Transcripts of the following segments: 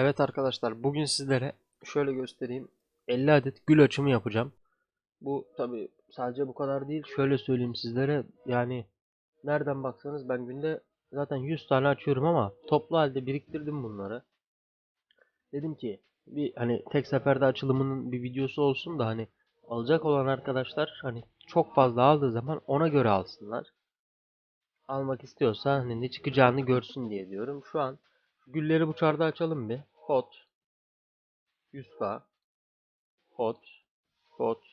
Evet arkadaşlar bugün sizlere şöyle göstereyim. 50 adet gül açımı yapacağım. Bu tabi sadece bu kadar değil. Şöyle söyleyeyim sizlere. Yani nereden baksanız ben günde zaten 100 tane açıyorum ama toplu halde biriktirdim bunları. Dedim ki bir hani tek seferde açılımının bir videosu olsun da hani alacak olan arkadaşlar hani çok fazla aldığı zaman ona göre alsınlar. Almak istiyorsa hani ne çıkacağını görsün diye diyorum. Şu an Gülleri bu çarda açalım bir. Hot. 100k. Hot. Hot.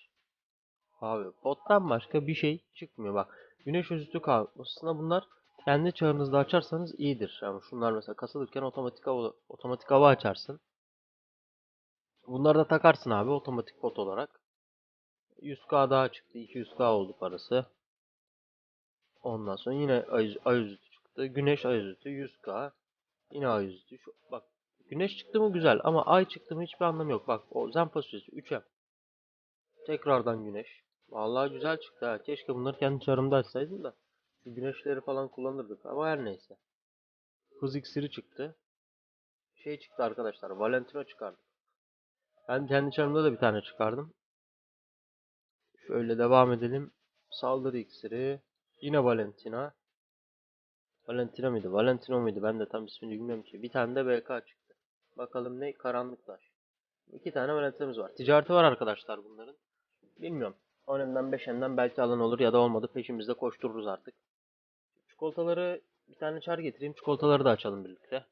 Abi hot'tan başka bir şey çıkmıyor bak. Güneş özütü kalmasına bunlar kendi çağınızda açarsanız iyidir. Yani şunlar mesela kasılırken otomatik hava, otomatik hava açarsın. Bunları da takarsın abi otomatik pot olarak. 100k daha çıktı. 200k oldu parası. Ondan sonra yine ay, ay çıktı. Güneş ay özütü 100k. Yine ay yüzü. Şu, bak güneş çıktı mı güzel ama ay çıktı mı hiçbir anlamı yok. Bak o Zenpa süresi 3'e. Tekrardan güneş. Vallahi güzel çıktı ha. Keşke bunları kendi çarımda açsaydım da. Şu güneşleri falan kullanırdık ama her neyse. Hız iksiri çıktı. Şey çıktı arkadaşlar. Valentino çıkardık. Ben kendi çarımda da bir tane çıkardım. Şöyle devam edelim. Saldırı iksiri. Yine Valentina. Valentina mıydı? Valentino muydu? Ben de tam ismini bilmiyorum ki. Bir tane de BK çıktı. Bakalım ne? Karanlık taş. İki tane Valentina'mız var. Ticareti var arkadaşlar bunların. Bilmiyorum. 10M'den 5M'den belki alan olur ya da olmadı. Peşimizde koştururuz artık. Çikolataları bir tane çar getireyim. Çikolataları da açalım birlikte.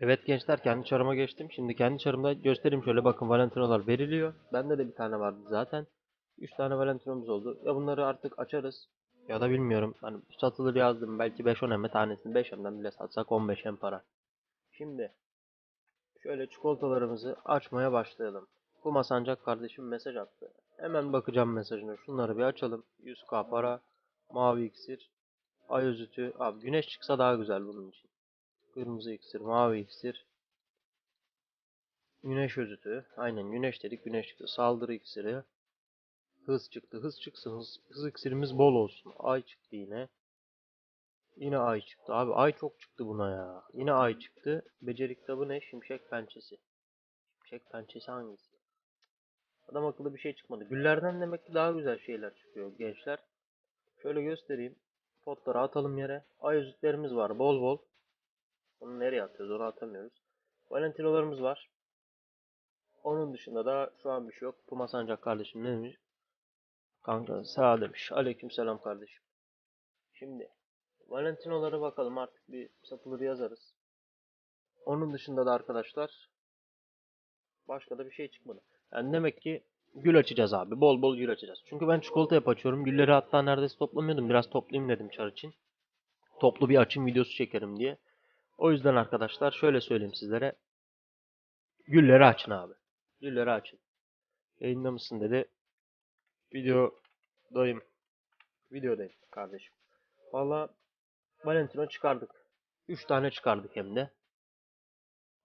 Evet gençler kendi çarıma geçtim. Şimdi kendi çarımda göstereyim şöyle bakın Valentino'lar veriliyor. Bende de bir tane vardı zaten. 3 tane Valentino'muz oldu. Ya bunları artık açarız. Ya da bilmiyorum. Hani satılır yazdım. Belki 5-10 eme tanesini 5 emden bile satsak 15 em para. Şimdi şöyle çikolatalarımızı açmaya başlayalım. Bu masancak kardeşim mesaj attı. Hemen bakacağım mesajına. Şunları bir açalım. 100k para. Mavi iksir. Ay özütü. Abi güneş çıksa daha güzel bunun için. Kırmızı iksir. Mavi iksir. Güneş özütü. Aynen güneş dedik. Güneş çıktı. Saldırı iksiri. Hız çıktı. Hız çıksın. Hız, hız iksirimiz bol olsun. Ay çıktı yine. Yine ay çıktı. Abi ay çok çıktı buna ya. Yine ay çıktı. Beceri kitabı ne? Şimşek pençesi. Şimşek pençesi hangisi? Adam akıllı bir şey çıkmadı. Güllerden demek ki daha güzel şeyler çıkıyor gençler. Şöyle göstereyim. Potları atalım yere. Ay yüzüklerimiz var bol bol. Onu nereye atıyoruz onu atamıyoruz. Valentinolarımız var. Onun dışında da şu an bir şey yok. Puma Sancak kardeşim ne demiş? Kanka sağ demiş. Aleyküm selam kardeşim. Şimdi Valentino'lara bakalım artık bir satılır yazarız. Onun dışında da arkadaşlar başka da bir şey çıkmadı. Yani demek ki gül açacağız abi. Bol bol gül açacağız. Çünkü ben çikolata yap açıyorum. Gülleri hatta neredeyse toplamıyordum. Biraz toplayayım dedim çar için. Toplu bir açım videosu çekerim diye. O yüzden arkadaşlar şöyle söyleyeyim sizlere. Gülleri açın abi. Gülleri açın. Yayında mısın dedi. Videodayım. Videodayım kardeşim. Valla Valentino çıkardık. 3 tane çıkardık hem de.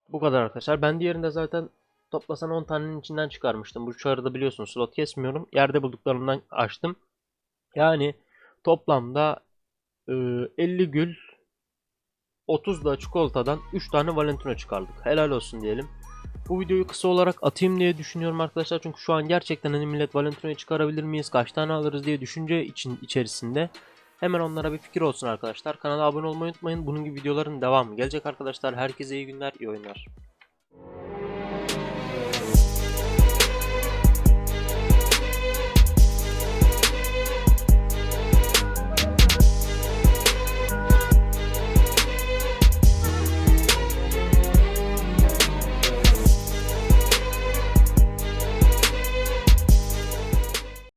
Bu kadar arkadaşlar. Ben diğerinde zaten toplasan 10 tanenin içinden çıkarmıştım. Bu çarıda biliyorsunuz slot kesmiyorum. Yerde bulduklarımdan açtım. Yani toplamda e, 50 gül 30 da çikolatadan 3 tane Valentino çıkardık. Helal olsun diyelim. Bu videoyu kısa olarak atayım diye düşünüyorum arkadaşlar. Çünkü şu an gerçekten hani millet Valentino'yu çıkarabilir miyiz? Kaç tane alırız diye düşünce için içerisinde. Hemen onlara bir fikir olsun arkadaşlar. Kanala abone olmayı unutmayın. Bunun gibi videoların devamı gelecek arkadaşlar. Herkese iyi günler, iyi oyunlar.